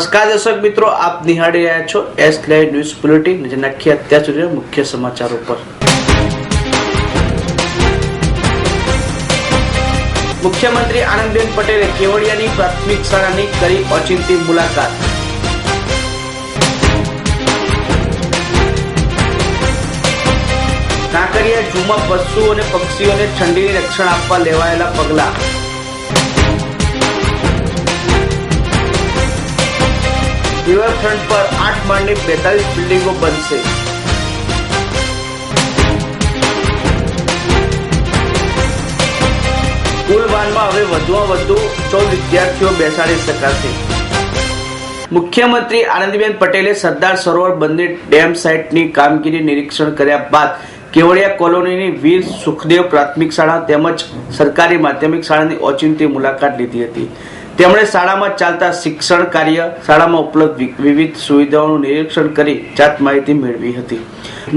નમસ્કાર દર્શક મિત્રો, આપ નિહાળી રહ્યા છો એસ લાઈવ ન્યૂઝ બુલેટિન જે નાખીએ અત્યાર સુધી મુખ્ય સમાચારો પર. મુખ્યમંત્રી આનંદબેન પટેલે કેવડિયાની પ્રાથમિક શાળાની કરી ઓચિંતી મુલાકાત. કાંકરિયા ઝૂમાં પશુ અને પક્ષીઓને ઠંડીની રક્ષણ આપવા લેવાયેલા પગલાં. રિવરફ્રન્ટ પર આઠ માળની બેતાલીસ બિલ્ડિંગો બનશે સ્કૂલ વાનમાં હવે વધુમાં વધુ ચૌદ વિદ્યાર્થીઓ બેસાડી શકાશે મુખ્યમંત્રી આનંદીબેન પટેલે સરદાર સરોવર બંને ડેમ સાઇટની કામગીરી નિરીક્ષણ કર્યા બાદ કેવડિયા કોલોનીની વીર સુખદેવ પ્રાથમિક શાળા તેમજ સરકારી માધ્યમિક શાળાની ઓચિંતી મુલાકાત લીધી હતી. તેમણે શાળામાં ચાલતા શિક્ષણ કાર્ય શાળામાં ઉપલબ્ધ વિવિધ સુવિધાઓનું નિરીક્ષણ કરી જાત માહિતી મેળવી હતી.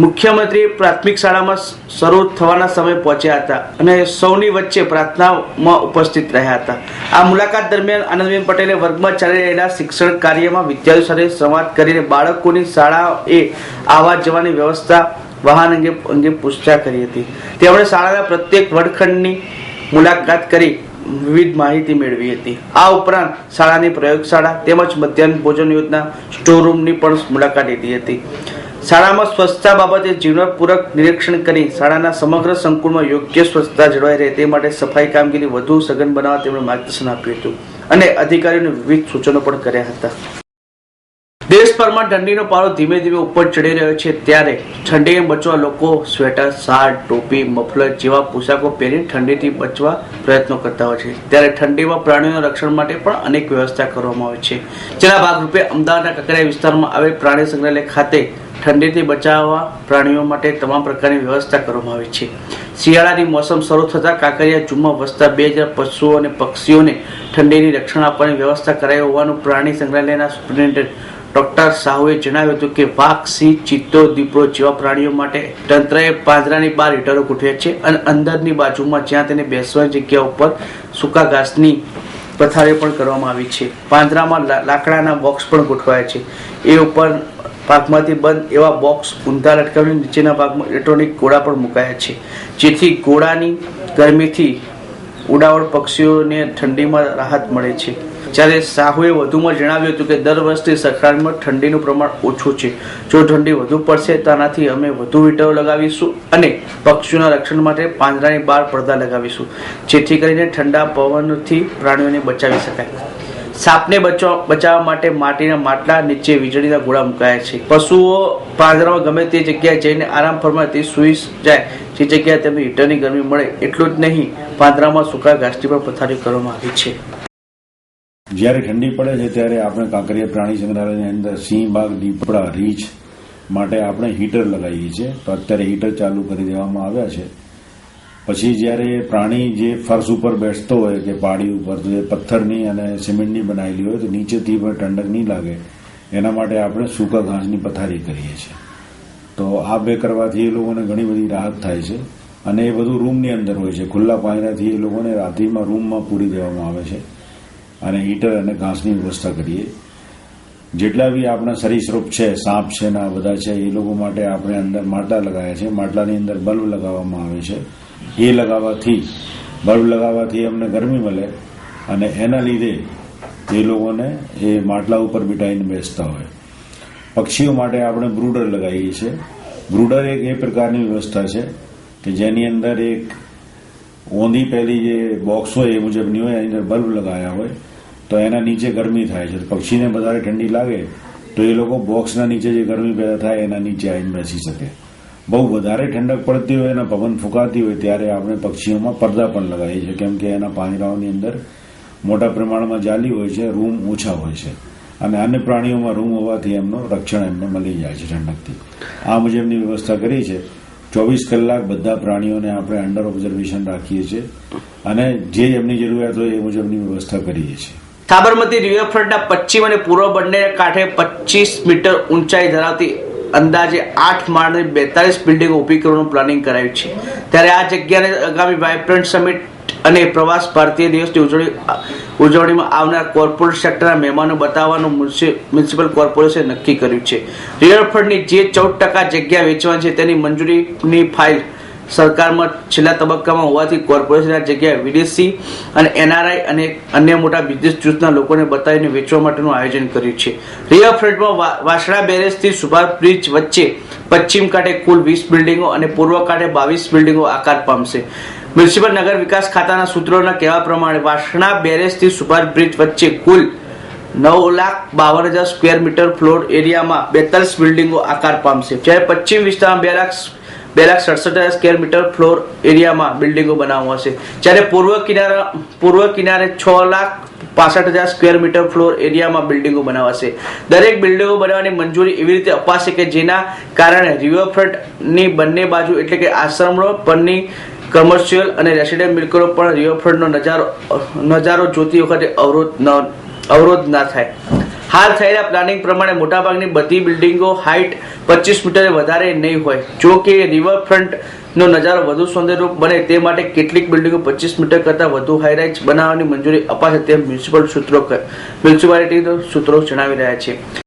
મુખ્યમંત્રી પ્રાથમિક શાળામાં શરૂ થવાના સમય પહોંચ્યા હતા અને સૌની વચ્ચે પ્રાર્થનામાં ઉપસ્થિત રહ્યા હતા. આ મુલાકાત દરમિયાન આનંદબેન પટેલે વર્ગમાં ચાલી રહેલા શિક્ષણ કાર્યમાં વિદ્યાર્થીઓ સાથે સંવાદ કરીને બાળકોની શાળાએ આવવા જવાની વ્યવસ્થા, વાહન અંગે અંગે પૂછતા કરી હતી. તેમણે શાળાના પ્રત્યેક વર્ગખંડની મુલાકાત કરી વિવિધ માહિતી મેળવી હતી. આ ઉપરાંત શાળાની પ્રયોગશાળા તેમજ મધ્યાહન ભોજન યોજના સ્ટોર રૂમની પણ મુલાકાત લીધી હતી. શાળામાં સ્વચ્છતા બાબતે જીવનપૂરક નિરીક્ષણ કરી શાળાના સમગ્ર સંકુલમાં યોગ્ય સ્વચ્છતા જળવાઈ રહે તે માટે સફાઈ કામગીરી વધુ સઘન બનાવવા તેમણે માર્ગદર્શન આપ્યું હતું અને અધિકારીઓને વિવિધ સૂચનો પણ કર્યા હતા. દેશભરમાં ઠંડીનો પારો ધીમે ધીમે ઉપર ચડી રહ્યો છે. ત્યારે ઠંડીને બચવા લોકો સ્વેટર શાર્ટ ટોપી, મફલર જેવા પોશાકો પહેરી ઠંડીથી બચવા પ્રયત્નો કરતા હોય છે. ત્યારે ઠંડીમાં પ્રાણીઓના રક્ષણ માટે પણ અનેક વ્યવસ્થા કરવામાં આવે છે. જેના ભાગરૂપે અમદાવાદના કકરાઈ વિસ્તારમાં આવેલ પ્રાણી સંગ્રહાલય ખાતે ઠંડીથી બચાવવા પ્રાણીઓ માટે તમામ પ્રકારની વ્યવસ્થા કરવામાં આવી છે. શિયાળાની મોસમ શરૂ થતાં કાંકરિયા ઝૂમાં વસતા બે હજાર પશુઓ અને પક્ષીઓને ઠંડીની રક્ષણ આપવાની વ્યવસ્થા કરાઈ હોવાનું પ્રાણી સંગ્રહાલયના સુપ્રિન્ટેન્ડન્ટ ડોક્ટર સાહુએ જણાવ્યું હતું કે વાઘ, સિંહ, ચિત્તો, દીપડો જેવા પ્રાણીઓ માટે તંત્રએ પાંજરાની બાર હીટરો ગોઠવ્યા છે અને અંદરની બાજુમાં જ્યાં તેને બેસવાની જગ્યા ઉપર સૂકા ઘાસની પથારીઓ પણ કરવામાં આવી છે. પાંજરામાં લાકડાના બોક્સ પણ ગોઠવાયા છે. એ ઉપર ભાગમાંથી બંધ એવા બોક્સ ઊંધા લટકાવીને નીચેના ભાગમાં ઇલેક્ટ્રોનિક ગોળા પણ મુકાયા છે. જેથી ગોળાની ગરમીથી ઉડાવળ પક્ષીઓને ઠંડીમાં રાહત મળે છે. જ્યારે સાહુએ વધુમાં જણાવ્યું હતું કે દર વર્ષની સરખામણીમાં ઠંડીનું પ્રમાણ ઓછું છે. જો ઠંડી વધુ પડશે તો આનાથી અમે વધુ વીંટળો લગાવીશું અને પક્ષીઓના રક્ષણ માટે પાંજરાની બહાર પડદા લગાવીશું, જેથી કરીને ઠંડા પવનથી પ્રાણીઓને બચાવી શકાય. સાપને બચવા બચાવવા માટે માટીના માટલા નીચે વીજળીના ગોળા મુકાયા છે. પશુઓ પાંજરામાં ગમે તે જગ્યાએ જઈને આરામ ફરમાતી સૂઈ જાય. જે જગ્યાએ તેમને હીટરની ગરમી મળે એટલું જ નહીં પાંદરામાં સૂકા ઘાસની પણ પથારી કરવામાં આવી છે. જ્યારે ઠંડી પડે છે ત્યારે આપણે કાંકરિયા પ્રાણી સંગ્રહાલયની અંદર સિંહ બાગ દીપડા, રીંછ માટે આપણે હીટર લગાવીએ છીએ. તો અત્યારે હીટર ચાલુ કરી દેવામાં આવ્યા છે. પછી જ્યારે પ્રાણી જે ફર્શ ઉપર બેસતો હોય કે પાડી ઉપર એ પથ્થરની અને સિમેન્ટની બનાવેલી હોય તો નીચેથી પણ ઠંડક નહીં લાગે. એના માટે આપણે સૂકા ઘાસની પથારી કરીએ છીએ. તો આ બે કરવાથી એ લોકોને ઘણી બધી રાહત થાય છે. અને એ બધું રૂમની અંદર હોય છે. ખુલ્લા પાંજરાથી એ લોકોને રાત્રિમાં રૂમમાં પૂરી દેવામાં આવે છે. અને હીટર અને ઘાસની વ્યવસ્થા કરીએ. જેટલા બી આપણા સરીસૃપ છે, સાપ છે ને આ બધા છે, એ લોકો માટે આપણે અંદર માટલા લગાવ્યા છે માટલાની અંદર બલ્બ લગાવવામાં આવે છે. એ લગાવવાથી, બલ્બ લગાવવાથી અમને ગરમી મળે અને એના લીધે એ લોકોને એ માટલા ઉપર બિટાઈને બેસતા હોય. પક્ષીઓ માટે આપણે બ્રુડર લગાવીએ છીએ. બ્રુડર એક એ પ્રકારની વ્યવસ્થા છે કે જેની અંદર એક ઓંધી પહેલી જે બોક્સ હોય એ મુજબની હોય, એની અંદર બલ્બ લગાવ્યા હોય. તો એના નીચે ગરમી થાય છે. પક્ષીને વધારે ઠંડી લાગે, તો એ લોકો બોક્સના નીચે જે ગરમી પેદા થાય, એના નીચે આવીને બેસી શકે. બહુ વધારે ઠંડક પડતી હોય અને પવન ફૂંકાતી હોય, ત્યારે આપણે પક્ષીઓમાં પડદા પણ લગાવીએ છીએ. કેમ કે એના પાંજરાઓની અંદર મોટા પ્રમાણમાં જાલી હોય છે, રૂમ ઓછા હોય છે. અને અન્ય પ્રાણીઓમાં રૂમ હોવાથી એમનું રક્ષણ એમને મળી જાય છે ઠંડકથી. આ મુજબની વ્યવસ્થા કરી છે. ચોવીસ કલાક બધા પ્રાણીઓને આપણે અંડર ઓબ્ઝર્વેશન રાખીએ છીએ અને જે એમની જરૂરિયાત હોય એ મુજબની વ્યવસ્થા કરીએ છીએ. સાબરમતી રિવરફ્રન્ટના પશ્ચિમ અને પૂર્વ બંને કાંઠે પચીસ મીટર ઊંચાઈ ધરાવતી અંદાજે આઠ માળની બેતાલીસ બિલ્ડિંગો ઊભી કરવાનું પ્લાનિંગ કરાયું છે. ત્યારે આ જગ્યાને આગામી વાઇબ્રન્ટ સમિટ અને પ્રવાસ ભારતીય દિવસની ઉજવણી, ઉજવણીમાં આવનાર કોર્પોરેટ સેક્ટરના મહેમાનો બતાવવાનું મ્યુનિસિ- મ્યુનિસિપલ કોર્પોરેશને નક્કી કર્યું છે. રિવરફ્રન્ટની જે ચૌદ ટકા જગ્યા વેચવાની છે તેની મંજૂરીની ફાઇલ સરકારમાં છેલ્લા તબક્કામાં હોવાથી કોર્પોરેશનના આ જગ્યા વિદેશી અને એનઆરઆઈ અને અન્ય મોટા બિઝનેસ જૂથના લોકોને બતાવીને વેચવા માટેનું આયોજન કર્યું છે. રિવરફ્રન્ટમાં વાસણા બેરેજથી સુભાષ બ્રિજ વચ્ચે પશ્ચિમ કાંઠે કુલ વીસ બિલ્ડિંગો અને પૂર્વ કાંઠે બાવીસ બિલ્ડિંગો આકાર પામશે. મ્યુનિસિપલ નગર વિકાસ ખાતાના સૂત્રોના કહેવા પ્રમાણે વાસણા બેરેજથી સુભાષ બ્રિજ વચ્ચે કુલ નવ લાખ બાવન હજાર સ્ક્વેર મીટર ફ્લોર એરિયામાં બેતાલીસ બિલ્ડિંગો આકાર પામશે. જ્યારે પશ્ચિમ વિસ્તારમાં બે લાખ બે લાખ સડસઠ હજાર સ્ક્વેર મીટર ફ્લોર એરિયામાં બિલ્ડિંગો બનાવવા હશે જ્યારે પૂર્વ કિનારા, પૂર્વ કિનારે છ લાખ પાસઠ હજાર સ્ક્વેર મીટર ફ્લોર એરિયામાં બિલ્ડિંગો બનાવાશે. દરેક બિલ્ડિંગો બનાવવાની મંજૂરી એવી રીતે અપાશે કે જેના કારણે રિવરફ્રન્ટની બંને બાજુ એટલે કે આશ્રમ રોડ પરની કમર્શિયલ અને રેસિડેન્ટ મિલકતો પણ રિવરફ્રન્ટનો નજારો નજારો જોતી વખતે અવરોધ ન, અવરોધ ના થાય. હાલ થયેલા પ્લાનિંગ પ્રમાણે મોટાભાગની બધી બિલ્ડિંગો હાઇટ પચીસ મીટરે વધારે નહીં હોય. જો કે રિવરફ્રન્ટ નો નજારો વધુ સૌંદર્યરૂપ બને તે માટે કેટલીક બિલ્ડિંગો પચીસ મીટર કરતાં વધુ હાઈરાઇઝ બનાવવાની મંજૂરી અપાશે તેમ મ્યુનિસિપલ સૂત્રો ક- મ્યુનિસિપાલિટી સૂત્રો જણાવી રહ્યા છે.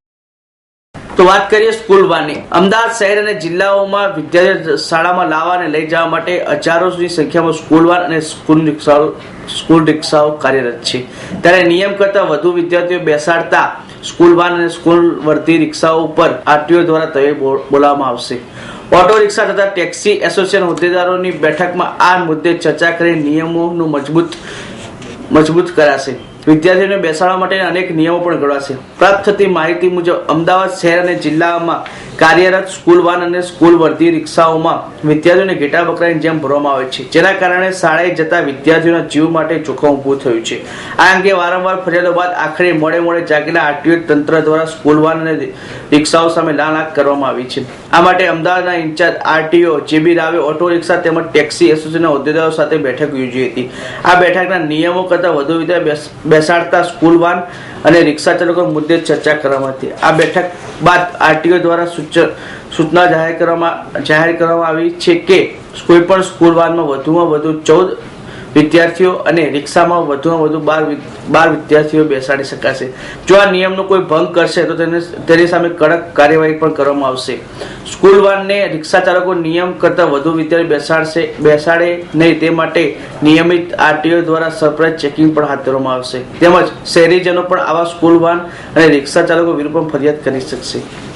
તો વાત કરીએ સ્કૂલ વાનની અમદાવાદ શહેર અને જિલ્લાઓમાં વિદ્યાર્થીઓ શાળામાં લાવવા અને લઈ જવા માટે હજારોની સંખ્યામાં સ્કૂલ વાન અને સ્કૂલ રિક્ષાઓ સ્કૂલ રિક્ષાઓ કાર્યરત છે. ત્યારે નિયમ કરતાં વધુ વિદ્યાર્થીઓ બેસાડતા સ્કૂલ વાન અને સ્કૂલ વર્તી રિક્ષાઓ ઉપર આરટીઓ દ્વારા તવે બોલાવવામાં આવશે. ઓટો રિક્ષા તથા ટેક્સી એસોસિએશન હોદ્દેદારોની બેઠકમાં આ મુદ્દે ચર્ચા કરી નિયમોનું મજબૂત મજબૂત કરાશે. વિદ્યાર્થીઓને બેસાડવા માટે અનેક નિયમો પણ ઘડવાશે. પ્રાપ્ત થતી માહિતી મુજબ અમદાવાદ શહેર અને જિલ્લામાં કાર્યરત સ્કૂલ વાન અને સ્કૂલ વર્ધી રિક્ષાઓમાં વિદ્યાર્થીઓને ઘેટા બકરાની જેમ ભરવામાં આવે છે. જેના કારણે શાળાએ જતા વિદ્યાર્થીઓના જીવ માટે જોખમ ઊભું થયું છે. આ અંગે વારંવાર ફરિયાદો બાદ આખરે મોડે મોડે જાગેલા આરટીઓ તંત્ર દ્વારા સ્કૂલ વાન અને રિક્ષાઓ સામે લાલ આંખ કરવામાં આવી છે. આ માટે અમદાવાદના ઇન્ચાર્જ આરટીઓ જેબી રાવે ઓટો રિક્ષા તેમજ ટેક્સી એસોસિએશનના હોદ્દેદારો સાથે બેઠક યોજી હતી. આ બેઠકના નિયમો કરતાં વધુ રીતે બેસાડતા સ્કૂલ વાન અને રિક્ષા ચાલકો મુદ્દે ચર્ચા કરવામાં હતી. આ બેઠક બાદ આરટીઓ દ્વારા સૂચ- સૂચના જાહેર કરવામાં જાહેર કરવામાં આવી છે કે કોઈ પણ સ્કૂલ વાનમાં વધુમાં વધુ ચૌદ વિદ્યાર્થીઓ અને રિક્ષામાં વધુમાં વધુ બાર બાર વિદ્યાર્થીઓ બેસાડી શકાશે. જો આ નિયમનો કોઈ ભંગ કરશે, તો તેને, તેની સામે કડક કાર્યવાહી પણ કરવામાં આવશે. સ્કૂલ વાનને રિક્ષા ચાલકો નિયમ કરતાં વધુ વિદ્યાર્થી બેસાડશે, બેસાડે નહીં, તે માટે નિયમિત આરટીઓ દ્વારા સરપ્રાઇઝ ચેકિંગ પણ હાથ ધરવામાં આવશે. તેમજ શહેરીજનો પણ આવા સ્કૂલ વાન અને રિક્ષા ચાલકો વિરુદ્ધ પણ ફરિયાદ કરી શકશે.